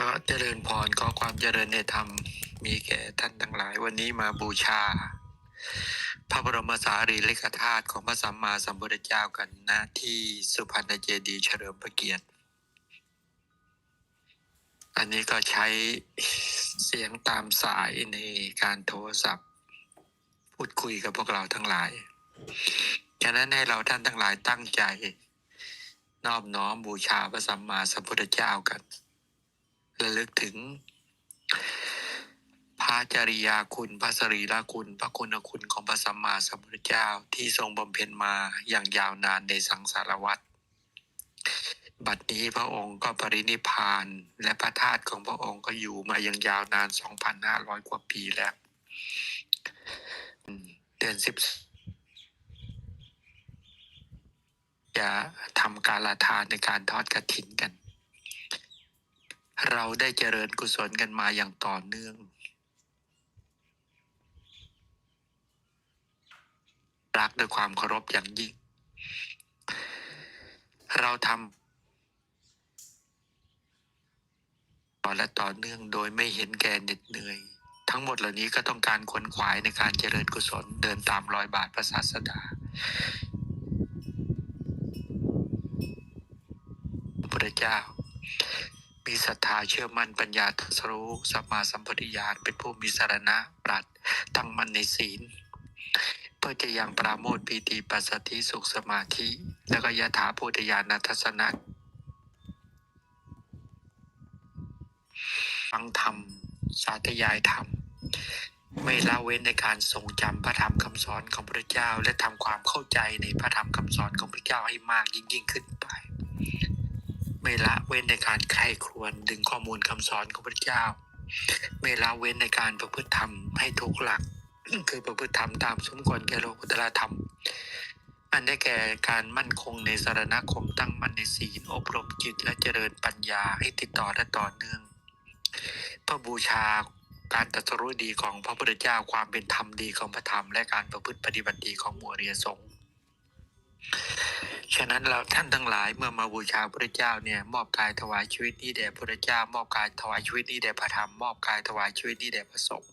ก็เจริญพรขอความเจริญในธรรม มีแก่ท่านทั้งหลายวันนี้มาบูชา พระบรมสารีริกธาตุของพระสัมมาสัมพุทธเจ้ากันณที่สุพรรณเจดีย์เฉลิมพระเกียรติ อันนี้ก็ใช้เสียงตามสายในการโทรศัพท์ พูดคุยกับพวกเราทั้งหลายฉะนั้นให้เราท่านทั้งหลายตั้งใจ นอบน้อมบูชาพระสัมมาสัมพุทธเจ้ากัน ระลึกถึงพระจริยาคุณพระสรีระคุณ พระคุณคุณของพระสัมมาสัมพุทธเจ้าที่ทรงบำเพ็ญมาอย่างยาวนานในสังสารวัฏบัดนี้พระองค์ก็ปรินิพานและพระธาตุของพระองค์ก็อยู่มาอย่างยาวนาน 2,500 กว่าปีแล้ว เดือนสิบจะทำการละทานในการทอดกระถินกัน เราได้เจริญกุศลกันมาอย่างต่อเนื่อง รักด้วยความเคารพอย่างยิ่ง เราทำต่อและต่อเนื่องโดยไม่เห็นแก่เหน็ดเหนื่อย ทั้งหมดเหล่านี้ก็ต้องการขวนขวายในการเจริญกุศลเดินตามรอยบาทพระศาสดาพระเจ้า มีศรัทธาเชื่อมั่นปัญญาตรัสรู้สัมมาสัมปวิญาณเป็นผู้มีสารณะปรัดตั้งมั่นในศีล เพื่อจะยังปราโมทปีติปัสสติสุขสมาธิ แล้วก็ยถาภูตญาณทัศนะฟังธรรม สาธยายธรรม ไม่ละเว้นในการทรงจำพระธรรมคำสอนของพระเจ้า และทำความเข้าใจในพระธรรมคำสอนของพระเจ้าให้มากยิ่งยิ่งขึ้นไป ไม่ละเว้นในการใคร่ครวญดึงข้อมูลคำสอนของพระเจ้า ไม่ละเว้นในการประพฤติธรรมให้ถูกหลัก คือประพฤติธรรมตามสมควรแก่โลกุตละธรรม อันได้แก่การมั่นคงในสารณคมตั้งมั่นในศีลอบรมจิตและเจริญปัญญาให้ติดต่อและต่อเนื่องเพื่อบูชาการตรัสรู้ดีของพระพุทธเจ้าความเป็นธรรมดีของพระธรรม และการประพฤติปฏิบัติดีของหมู่อริยสงฆ์ ฉะนั้นเราท่านทั้งหลายเมื่อมาบูชาพระเจ้าเนี่ยมอบกายถวายชีวิตนี้แด่พระเจ้า มอบกายถวายชีวิตนี้แด่พระธรรมมอบกายถวายชีวิตนี้แด่พระสงฆ์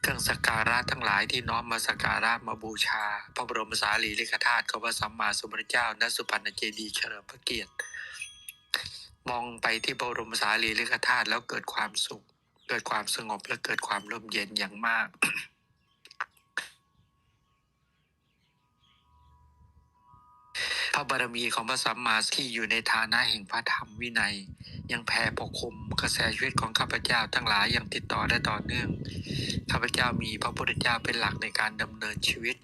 เครื่องสักการะทั้งหลายที่น้อมมาสักการะมาบูชา พระบรมสารีริกธาตุของพระสัมมาสัมพุทธเจ้าณสุพรรณเจดีย์เฉลิมพระเกียรติ มองไปที่บรมสารีริกธาตุแล้วเกิดความสุข เกิดความสงบและเกิดความร่มเย็นอย่างมาก พระบารมีของพระสัมมาที่อยู่ในฐานะแห่งพระธรรมวินัย ยังแผ่ปกคลุมกระแสชีวิตของข้าพเจ้าทั้งหลายอย่างติดต่อและต่อเนื่อง ข้าพเจ้ามีพระพุทธเจ้าเป็นหลักในการดำเนินชีวิต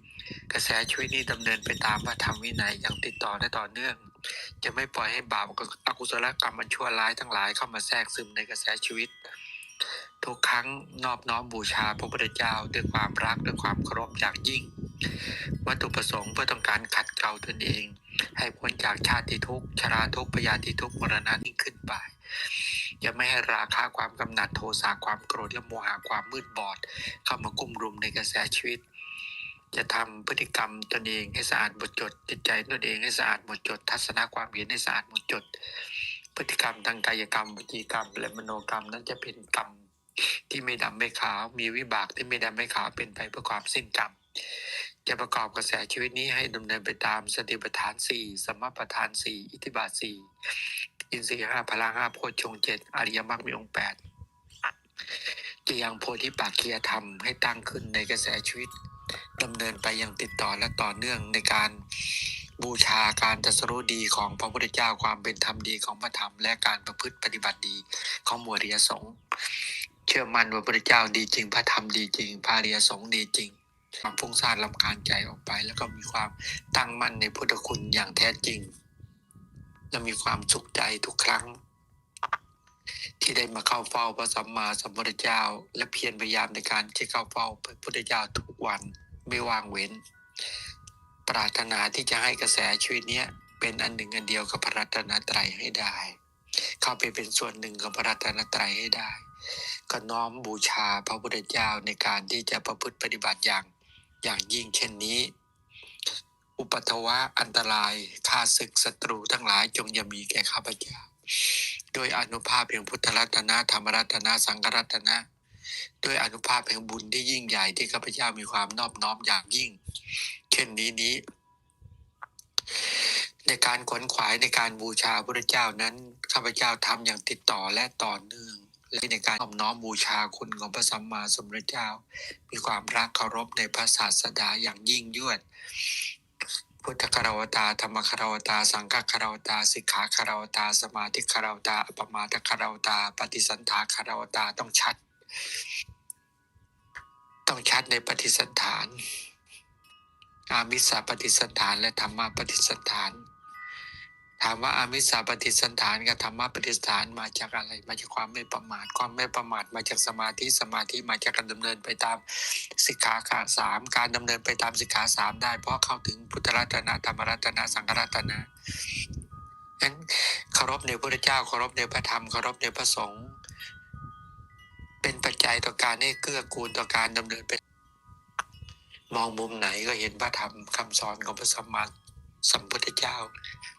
กระแสชีวิตนี้ดำเนินไปตามพระธรรมวินัยอย่างติดต่อและต่อเนื่อง จะไม่ปล่อยให้บาปกับอกุศลกรรมมันชั่วร้ายทั้งหลายเข้ามาแทรกซึมในกระแสชีวิตทุกครั้งนอบน้อมบูชาพระพุทธเจ้าด้วยความรักด้วยความเคารพอย่างยิ่ง วัตถุประสงค์เพื่อต้องการขัดเกลาตนเอง ให้พ้นจากชาติทุกข์ชราทุกข์พยาธิทุกข์มรณะยิ่ขึ้นไปอย่าไม่ให้ราคะความกำหนัดโทสะความโกรธและโมหะความมืดบอด เข้ามากุมรุมในกระแสชีวิต จะทำพฤติกรรมตนเองให้สะอาดหมดจด จิตใจตนเองให้สะอาดหมดจด ทัศนคความเห็นให้สะอาดหมดจด พฤติกรรมทางกายกรรมวิจีกรรม และมโนกรรมนั้นจะเป็นกรรมที่ไม่ดำไม่ขาว มีวิบากที่ไม่ดำไม่ขาวเป็นไปเพื่อความสิ้นกรรม จะประกอบกระแสชีวิตนี้ให้ดำเนินไปตามสติปัฏฐานสี่สมปัฏฐานสี่อิทธิบาทสี่อินทรีย์ห้าพลังห้าโพชฌงเจ็ดอริยมรรคมีองค์แปดจะยังโพธิปักคียธรรมให้ตั้งขึ้นในกระแสชีวิตดำเนินไปอย่างติดต่อและต่อเนื่องในการบูชาการตรัสรู้ดีของพระพุทธเจ้าความเป็นธรรมดีของพระธรรมและการประพฤติปฏิบัติดีของหมวดริยสงเชื่อมั่นว่าพระพุทธเจ้าดีจริง พระธรรมดีจริงพระอริยสงดีจริง ความฟุ้งซ่านลำคาญใจออกไป แล้วก็มีความตั้งมั่นในพุทธคุณอย่างแท้จริง และมีความสุขใจทุกครั้ง ที่ได้มาเข้าเฝ้าพระสัมมาสัมพุทธเจ้า และเพียรพยายามในการที่เข้าเฝ้าพระพุทธเจ้าทุกวันไม่ว่างเว้น ปรารถนาที่จะให้กระแสชีวิตเนี้ยเป็นอันหนึ่งอันเดียวกับพระรัตนตรัยให้ได้ เข้าไปเป็นส่วนหนึ่งของพระรัตนตรัยให้ได้ ก็น้อมบูชาพระพุทธเจ้าในการที่จะประพฤติปฏิบัติอย่าง อย่างยิ่งเช่นนี้ อุปัตวะอันตรายข้าศึกศัตรูทั้งหลายจงอย่ามีแก่ข้าพเจ้าด้วยอนุภาพแห่งพุทธรัตนะธรรมรัตนะสังฆรัตนะด้วยอนุภาพแห่งบุญที่ยิ่งใหญ่ที่ข้าพเจ้ามีความนอบน้อมอย่างยิ่ง เช่นนี้นี้ ในการขวนขวายในการบูชาพระเจ้านั้นข้าพเจ้าทำอย่างติดต่อและต่อเนื่อง และในการน้อมน้อมบูชาคุณของพระสัมมาสัมพุทธเจ้า มีความรักเคารพในพระศาสดาอย่างยิ่งยวด พุทธคารวตาธรรมคารวตา สังฆคารวตาสิกขาคารวตา สมาธิคารวตาอปปมาทคารวตา ปฏิสันถาคารวตาต้องชัด ต้องชัดในปฏิสันฐาน อามิสสาปฏิสันฐานและธรรมะปฏิสันฐาน ถามว่าอามิสาปฏิสันฐานกับธรรมะปฏิสันฐานมาจากอะไร มาจากความไม่ประมาท ความไม่ประมาทมาจากสมาธิสมาธิมาจากการดำเนินไปตามสิกขาขาสามการดำเนินไปตามสิกขาสามได้ เพราะเข้าถึงพุทธรัตนะธรรมรัตนะสังฆรัตนะนั้นเคารพในพระเจ้าเคารพในพระธรรมเคารพในพระสงฆ์เป็นปัจจัยต่อการให้เกื้อกูลต่อการดำเนินไปมองมุมไหนก็เห็นพระธรรมคำสอนของพระสัมมาสัมพุทธเจ้า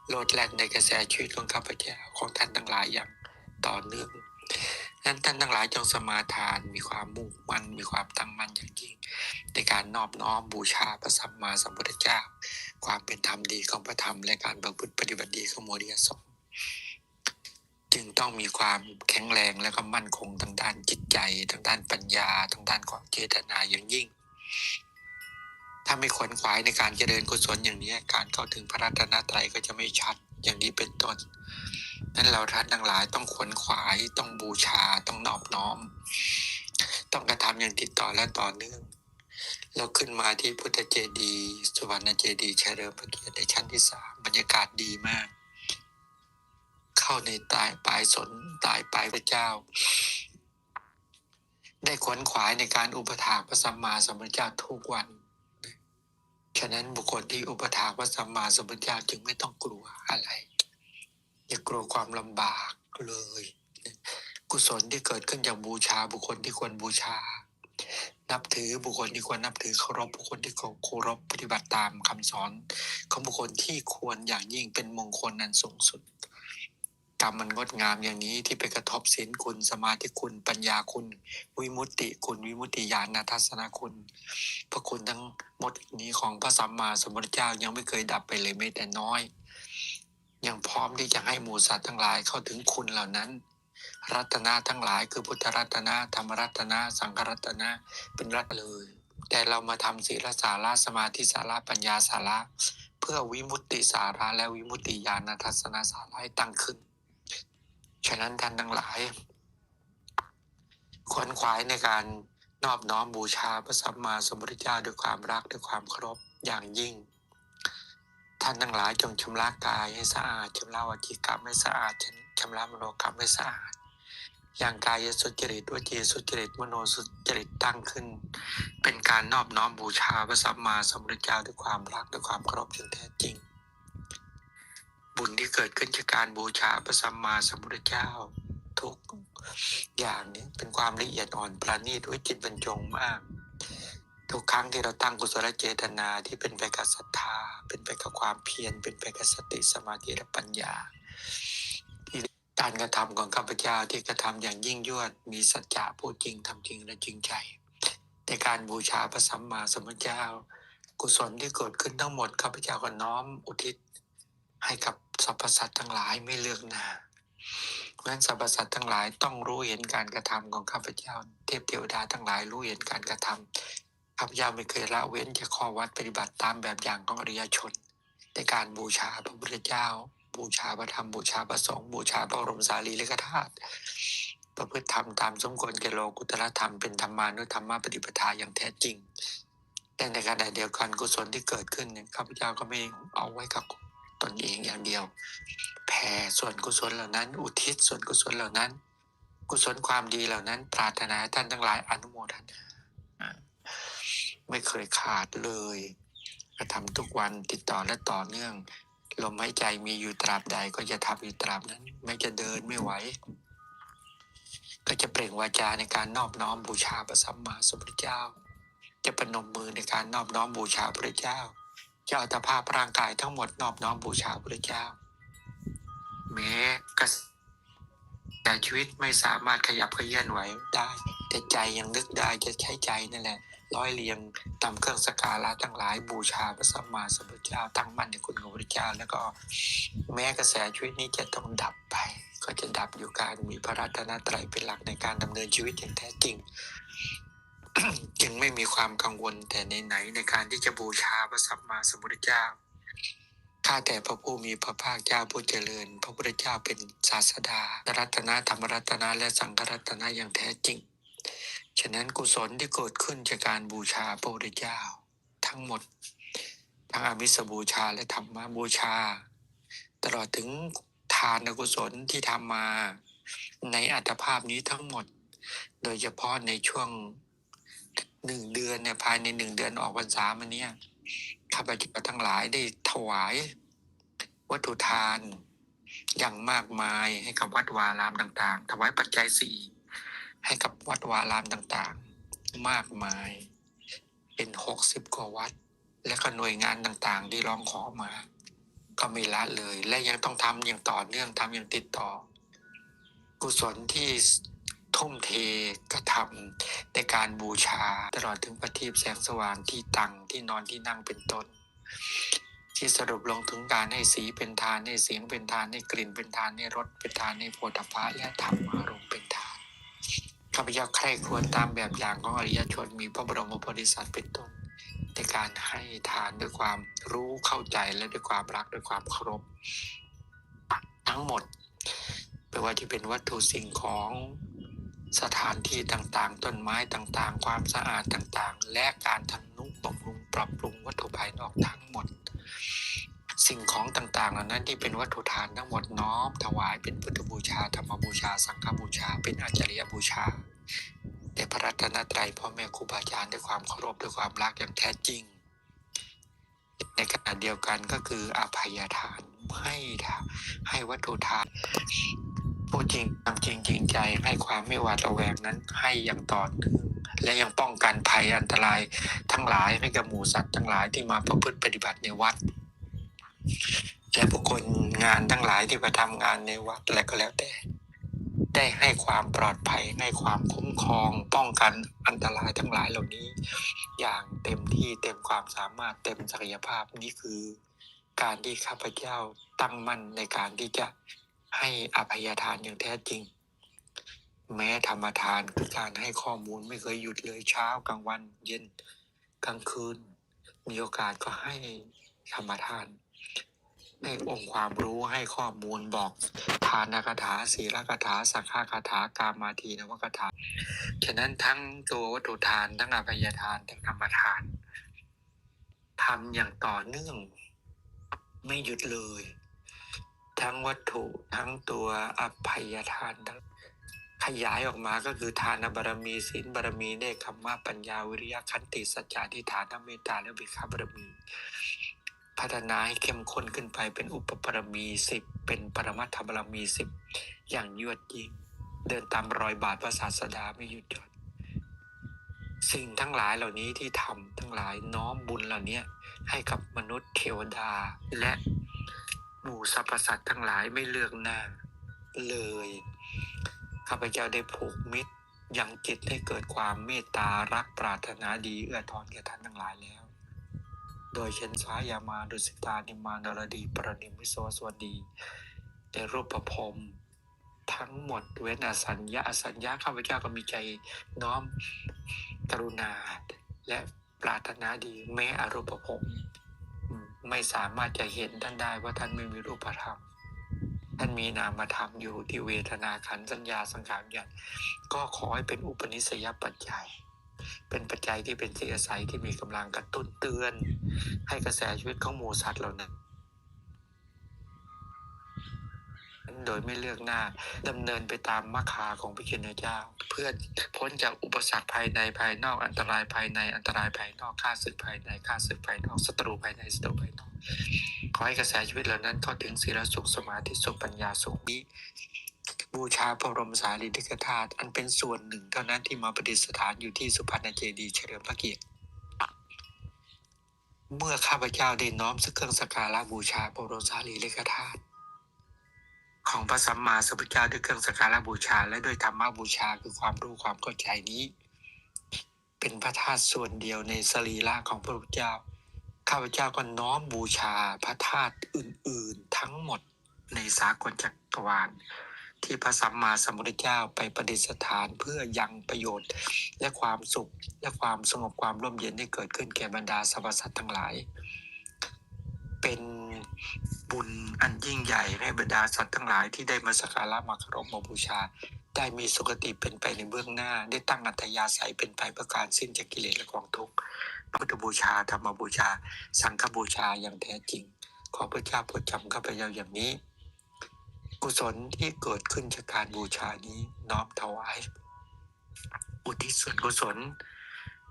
โลดแล่นในกระแสชีวิตของข้าพเจ้าของท่านทั้งหลายอย่างต่อเนื่องนั้นท่านทั้งหลายจงสมาทานมีความมุ่งมั่นมีความตั้งมั่นอย่างยิ่งในการนอบน้อมบูชาพระสัมมาสัมพุทธเจ้า ความเป็นธรรมดีของพระธรรมและการประพฤติปฏิบัติดีของโมเดียสงจึงต้องมีความแข็งแรงและก็มั่นคงทางด้านจิตใจทางด้านปัญญาทางด้านความเจตนาอย่างยิ่ง ถ้าไม่ขวนขวายในการเจริญกุศลอย่างนี้การเข้าถึงพระรัตนตรัยก็จะไม่ชัดอย่างนี้เป็นต้น นั้นเราท่านทั้งหลายต้องขวนขวายต้องบูชาต้องนอบน้อม ต้องกระทำอย่างติดต่อและต่อเนื่อง เราขึ้นมาที่พุทธเจดีย์สุวรรณเจดีย์เฉลิมพระเกียรติในชั้นที่สามบรรยากาศดีมาก เข้าในตายปลายสนตายปลายพระเจ้าได้ขวนขวายในการอุปถากพระสัมมาสัมพุทธเจ้าทุกวัน ฉะนั้นบุคคลที่อุปถากพระสัมมาสัมพุทธเจ้าจึงไม่ต้องกลัวอะไร อย่ากลัวความลำบากเลย กุศลที่เกิดขึ้นจากบูชาบุคคลที่ควรบูชา นับถือบุคคลที่ควรนับถือเคารพบุคคลที่เคารพปฏิบัติตามคำสอนของบุคคลที่ควรอย่างยิ่งเป็นมงคลนั้นสูงสุด รรมมันงดงามอย่างนี้ที่ไปกระทบศีลคุณ สมาธิคุณ ปัญญาคุณ วิมุตติคุณ วิมุตติญาณทัศนคุณ พระคุณทั้งหมดนี้ของพระสัมมาสัมพุทธเจ้ายังไม่เคยดับไปเลยแม้แต่น้อย ยังพร้อมที่จะให้หมูสัตว์ทั้งหลายเข้าถึงคุณเหล่านั้น รัตนะทั้งหลายคือพุทธรัตนะธรรมรัตนะ สังฆรัตนะเป็นรัตเลย แต่เรามาทำศีลสาระสมาธิสาระปัญญาสาระเพื่อวิมุตติสาระและวิมุตติญาณทัศนสาระให้ตั้งขึ้น ฉะนั้นท่านทั้งหลายขวนขวายในการนอบน้อมบูชาพระสัมมาสัมพุทธเจ้าด้วยความรักด้วยความเคารพอย่างยิ่ง ท่านทั้งหลายจงชำระกายให้สะอาดชำระวจีกรรมให้สะอาดชำระมโนกรรมให้สะอาดอย่างกายสุจริตวจีสุจริตมโนสุจริตตั้งขึ้น เป็นการนอบน้อมบูชาพระสัมมาสัมพุทธเจ้าด้วยความรักด้วยความเคารพอย่างแท้จริง บุญที่เกิดขึ้นจากการบูชาพระสัมมาสัมพุทธเจ้า ทุกอย่างนี้เป็นความละเอียดอ่อนประณีตด้วยจิตบรรจงมาก ทุกครั้งที่เราตั้งกุศลเจตนาที่เป็นไปกับศรัทธา เป็นไปกับความเพียรเป็นไปกับสติสมาธิและปัญญาการกระทำของข้าพเจ้าที่กระทำอย่างยิ่งยวดมีสัจจะพูดจริงทำจริงและจริงใจในการบูชาพระสัมมาสัมพุทธเจ้า กุศลที่เกิดขึ้นทั้งหมดข้าพเจ้าก็น้อมอุทิศ ให้กับสรรพสัตว์ทั้งหลายไม่เลือกหน้าเพราะฉะนั้นสรรพสัตว์ทั้งหลายต้องรู้เห็นการกระทำของข้าพเจ้า เทพเทวดาทั้งหลายรู้เห็นการกระทำข้าพเจ้าไม่เคยละเว้นจากข้อวัดปฏิบัติตามแบบอย่างของอริยชน ในการบูชาพระพุทธเจ้า บูชาพระธรรมบูชาพระสงฆ์บูชาพระบรมสารีริกธาตุประพฤติธรรมตามสมควรแก่โลกุตละธรรมเป็นธรรมานุธรรมปฏิปทาอย่างแท้จริงแต่ในขณะเดียวกันกุศลที่เกิดขึ้นเนี่ยข้าพเจ้าก็ไม่เอาไว้กับ ตนเองอย่างเดียว แผ่ส่วนกุศลเหล่านั้น อุทิศส่วนกุศลเหล่านั้น กุศลความดีเหล่านั้น ปรารถนาให้ท่านทั้งหลายอนุโมทนาอ่าไม่เคยขาดเลยกระทำทุกวันติดต่อและต่อเนื่อง ลมหายใจมีอยู่ตราบใดก็จะทำอยู่ตราบนั้น ไม่จะเดินไม่ไหวก็จะเปล่งวาจาในการนอบน้อมบูชาพระสัมมาสัมพุทธเจ้า จะประนมมือในการนอบน้อมบูชาพระเจ้า จะเอาตภาพร่างกายทั้งหมดนอบน้อมบูชาพระเจ้า แม้กระชีวิตไม่สามารถขยับเขยื่อนไหวได้ แต่ใจยังนึกได้จะใช้ใจนั่นแหละ ร้อยเรียงตามเครื่องสการะทั้งหลายบูชาพระสัมมาสัมพุทธเจ้าตั้งมั่นในคุณของพระเจ้าแล้วก็แม้กระแสชีวิตนี้จะต้องดับไป ก็จะดับอยู่การมีพระรัตนตรัยเป็นหลักในการดำเนินชีวิตอย่างแท้จริง จึงไม่มีความกังวลแต่ในไหนในการที่จะบูชาพระสัมมาสัมพุทธเจ้าข้าแต่พระผู้มีพระภาคเจ้าผู้เจริญ พระพุทธเจ้าเป็นศาสดารัตนะธรรมรัตนะและสังฆรัตนะอย่างแท้จริง ฉะนั้นกุศลที่เกิดขึ้นจากการบูชาพระพุทธเจ้า ทั้งหมด ทั้งอามิสบูชาและธรรมบูชา ตลอดถึงทานกุศลที่ทำมาในอัตภาพนี้ทั้งหมด โดยเฉพาะในช่วง หนึ่งเดือนเนี่ยภายในหนึ่งเดือนออกพรรษามาเนี่ยข้าพเจ้าทั้งหลายได้ถวาย วัตถุทาน อย่างมากมายให้กับวัดวารามต่างๆ ถวายปัจจัยสี่ให้กับวัดวารามต่างๆ มากมาย เป็นหกสิบกว่าวัด และก็หน่วยงานต่างๆ ที่ร้องขอมา ก็ไม่ละเลย และยังต้องทำอย่างต่อเนื่องทำอย่างติดต่อ กุศลที่ ทุ่มเทกระทำในการบูชา ตลอดถึงประทีปแสงสว่างที่ตั้งที่นอนที่นั่งเป็นต้น ที่สรุปลงถึงการให้สีเป็นทานให้เสียงเป็นทานให้กลิ่นเป็นทานให้รสเป็นทานให้โผฏฐัพพะและธรรมอารมณ์เป็นทานข้าพเจ้าใคร่ควรตามแบบอย่างของอริยชนมีพระบรมโพธิสัตว์เป็นต้นในการให้ทานด้วยความรู้เข้าใจและด้วยความรักด้วยความเคารพทั้งหมดไม่ว่าจะเป็นวัตถุสิ่งของ สถานที่ต่างๆ ต้นไม้ต่างๆ ความสะอาดต่างๆ และการทำนุบำรุงปรับปรุงวัตถุภายนอกทั้งหมด สิ่งของต่างๆเหล่านั้นที่เป็นวัตถุทานทั้งหมดน้อมถวายเป็นพุทธบูชาธรรมบูชา สังฆบูชา เป็นอาจริยบูชาแด่พระรัตนตรัยพ่อแม่ครูบาอาจารย์ด้วยความเคารพด้วยความรักอย่างแท้จริง ในขณะเดียวกันก็คืออภัยทานให้ทาให้วัตถุทาน ผู้จริงทำจริงจริงใจให้ความไม่หวาดระแวงนั้นให้อย่างต่อเนื่องและยังป้องกันภัยอันตรายทั้งหลายให้กับหมูสัตว์ทั้งหลายที่มาประพฤติปฏิบัติในวัดและบุคคลงานทั้งหลายที่ไปทำงานในวัดอะไรก็แล้วแต่ ได้ให้ความปลอดภัยให้ความคุ้มครอง ป้องกันอันตรายทั้งหลายเหล่านี้ อย่างเต็มที่เต็มความสามารถเต็มศักยภาพนี่คือ การที่ข้าพเจ้าตั้งมั่นในการที่จะ ให้อภัยทานอย่างแท้จริง แม้ธรรมทานคือการให้ข้อมูลไม่เคยหยุดเลยเช้ากลางวันเย็นกลางคืน มีโอกาสก็ให้ธรรมทานให้องค์ความรู้ให้ข้อมูลบอกทานคาถาศีลคาถาสักขาคาถากามาทีนวคาถาฉะนั้นทั้งตัววัตถุทานทั้งอภัยทานทั้งธรรมทานทำอย่างต่อเนื่อง ไม่หยุดเลย ทั้งวัตถุทั้งตัวอภัยทานทั้งขยายออกมาก็คือทานบารมีศีลบารมีเนคขมมะปัญญาวิริยะขันติสัจจะทิฏฐานเมตตาและวิคาบารมี พัฒนาให้เข้มข้นขึ้นไปเป็นอุปบารมีสิบเป็นปรมัตถบารมีสิบอย่างยวดยิ่งเดินตามรอยบาทพระศาสดาไม่หยุดหย่อนสิ่งทั้งหลายเหล่านี้ที่ทำทั้งหลายน้อมบุญเหล่านี้ให้กับมนุษย์เทวดาและ หมู่สรรพสัตว์ทั้งหลายไม่เลือกหน้าเลย ข้าพเจ้าได้ผูกมิตรยังจิตให้เกิดความเมตตารักปรารถนาดีเอื้อทอนแก่ท่านทั้งหลายแล้ว โดยเช่นสายามาดุสิตานิมานรดี ประนิมิโสสวัสดี ในรูปประพรมทั้งหมดเว้นอสัญญาอสัญญาข้าพเจ้าก็มีใจน้อมกรุณา และปรารถนาดีแม้อรูปภพ ไม่สามารถจะเห็นท่านได้ว่าท่านไม่มีรูปธรรม ท่านมีนามธรรมอยู่ที่เวทนาขันธ์สัญญาสังขารวิญญาณก็ขอให้เป็นอุปนิสัยปัจจัย เป็นปัจจัยที่เป็นสิ่งอาศัยที่มีกำลังกระตุ้นเตือน ให้กระแสชีวิตของหมูสัตว์เหล่านั้น โดยไม่เลือกหน้าดำเนินไปตามมรรคาของพระคินเจ้า เพื่อพ้นจากอุปสรรคภายในภายนอกอันตรายภายในอันตรายภายนอกข้าศึกภายในข้าศึกภายนอกศัตรูภายในศัตรูภายนอกขอให้กระแสชีวิตเหล่านั้นเข้าถึงศีลสุขสมาธิสุขปัญญาสุขนี้บูชาพระบรมสารีริกธาตุอันเป็นส่วนหนึ่งเท่านั้นที่มาประดิษฐานอยู่ที่สุพรรณเจดีย์เฉลิมพระเกียรติเมื่อข้าพเจ้าได้น้อมสักเครื่องสักการะบูชาพระบรมสารีริกธาตุ ของพระสัมมาสัมพุทธเจ้าด้วยเครื่องสักการะบูชา และด้วยธรรมบูชาคือความรู้ความเข้าใจนี้ เป็นพระธาตุส่วนเดียวในสรีระของพระพุทธเจ้าข้าพเจ้าก็น้อมบูชาพระธาตุอื่น ๆ ทั้งหมดในสากลจักรวาลที่พระสัมมาสัมพุทธเจ้าไปประดิษฐานเพื่อยังประโยชน์ และความสุขและความสงบความร่มเย็นให้เกิดขึ้นแก่บรรดาสรรพสัตว์ทั้งหลาย เป็น บุญอันยิ่งใหญ่ให้บรรดาสัตว์ทั้งหลายที่ได้มาสักการะมาเคารพมาบูชา ได้มีสุคติเป็นไปในเบื้องหน้า ได้ตั้งอัตยาศัยเป็นไปเพื่อการสิ้นจากกิเลสและกองทุกข์พุทธบูชาธรรมบูชา สังฆบูชาอย่างแท้จริง ขอพระเจ้าโปรดจำข้าพเจ้าอย่างนี้ กุศลที่เกิดขึ้นจากการบูชานี้น้อมถวายอุทิศส่วนกุศล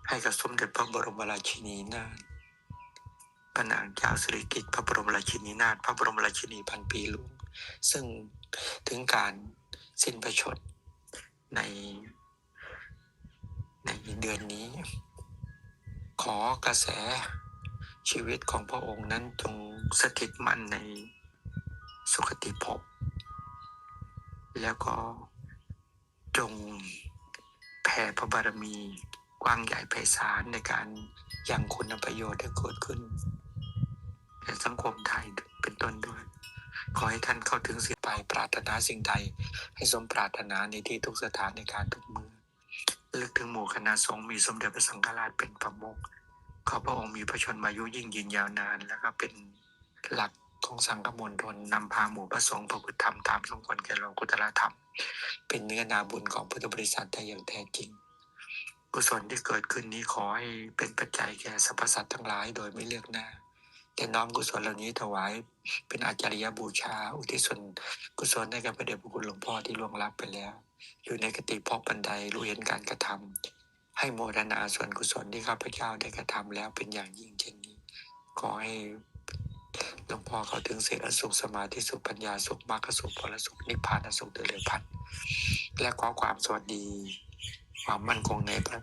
ให้กับสมเด็จพระบรมราชินีนาถ พระนางเจ้าสิริกิติ์พระบรมราชินีนาถพระบรมราชินีพันปีหลวง ซึ่งถึงการสิ้นพระชนในในเดือนนี้ ขอกระแสชีวิตของพระองค์นั้นจงสถิตมั่นในสุคติภพแล้วก็จงแผ่พระบารมีกว้างใหญ่ไพศาลในการยังคุณประโยชน์ให้เกิดขึ้น ในสังคมไทยเป็นต้นด้วย ขอให้ท่านเข้าถึงสิ่งไปปรารถนาสิ่งใด ให้สมปรารถนาในที่ทุกสถานในการทุกมือลึกถึงหมู่คณะสงฆ์มีสมเด็จพระสังฆราชเป็นประมุขขอพระองค์มีพระชนมายุยิ่งยืนยาวนาน แล้วก็เป็นหลักของสังฆมณฑลนำพาหมู่พระสงฆ์ประพฤติธรรมตามสมควรแก่โลกุตละธรรม เป็นเนื้อนาบุญของพุทธบริษัทได้อย่างแท้จริงกุศลที่เกิดขึ้นนี้ขอให้เป็นปัจจัยแก่สรรพสัตว์ทั้งหลายโดยไม่เลือกหน้า แต่น้อมกุศลเหล่านี้ถวายเป็นอาจาริยบูชา อุทิศส่วนกุศลให้กับพระเดชพระคุณหลวงพ่อที่ล่วงลับไปแล้ว อยู่ในกติภพบันไดรู้เห็นการกระทำให้โมทนาส่วนกุศลที่ข้าพเจ้าได้กระทำแล้วเป็นอย่างยิ่งเช่นนี้ขอให้หลวงพ่อเขาถึงเสกสุขสมาธิสุขปัญญาสุขมรรคสุขผลสุขนิพพานสุขเดลพันและขอความสวัสดี ความมั่นคงในพระ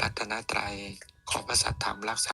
รัตนตรัยขอพระสัทธรรมรักษา